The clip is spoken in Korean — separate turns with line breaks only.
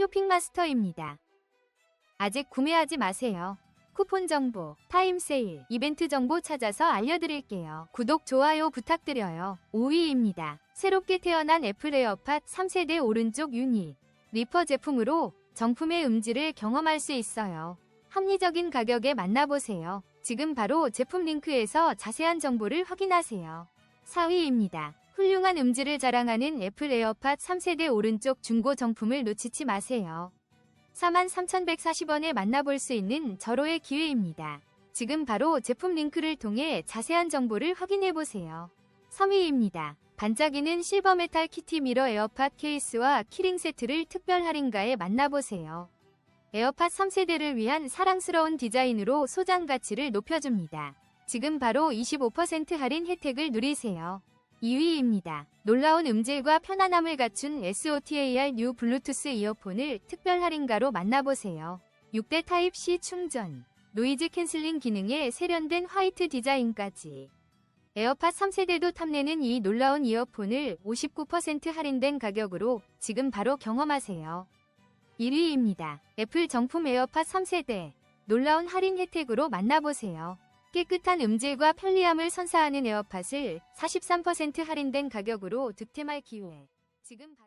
쇼핑마스터입니다. 아직 구매하지 마세요. 쿠폰 정보, 타임 세일, 이벤트 정보 찾아서 알려드릴게요. 구독, 좋아요 부탁드려요. 5위입니다. 새롭게 태어난 애플 에어팟 3세대 오른쪽 유닛. 리퍼 제품으로 정품의 음질을 경험할 수 있어요. 합리적인 가격에 만나보세요. 지금 바로 제품 링크에서 자세한 정보를 확인하세요. 4위입니다. 훌륭한 음질을 자랑하는 애플 에어팟 3세대 오른쪽 중고 정품을 놓치지 마세요. 43,140원에 만나볼 수 있는 절호의 기회입니다. 지금 바로 제품 링크를 통해 자세한 정보를 확인해보세요. 3위입니다. 반짝이는 실버 메탈 키티 미러 에어팟 케이스와 키링 세트를 특별 할인가에 만나보세요. 에어팟 3세대를 위한 사랑스러운 디자인으로 소장 가치를 높여줍니다. 지금 바로 25% 할인 혜택을 누리세요. 2위입니다. 놀라운 음질과 편안함을 갖춘 SOTAR 뉴 블루투스 이어폰을 특별 할인가로 만나보세요. 6대 타입C 충전, 노이즈 캔슬링 기능에 세련된 화이트 디자인까지. 에어팟 3세대도 탐내는 이 놀라운 이어폰을 59% 할인된 가격으로 지금 바로 경험하세요. 1위입니다. 애플 정품 에어팟 3세대. 놀라운 할인 혜택으로 만나보세요. 깨끗한 음질과 편리함을 선사하는 에어팟을 43% 할인된 가격으로 득템할 기회. 지금 바...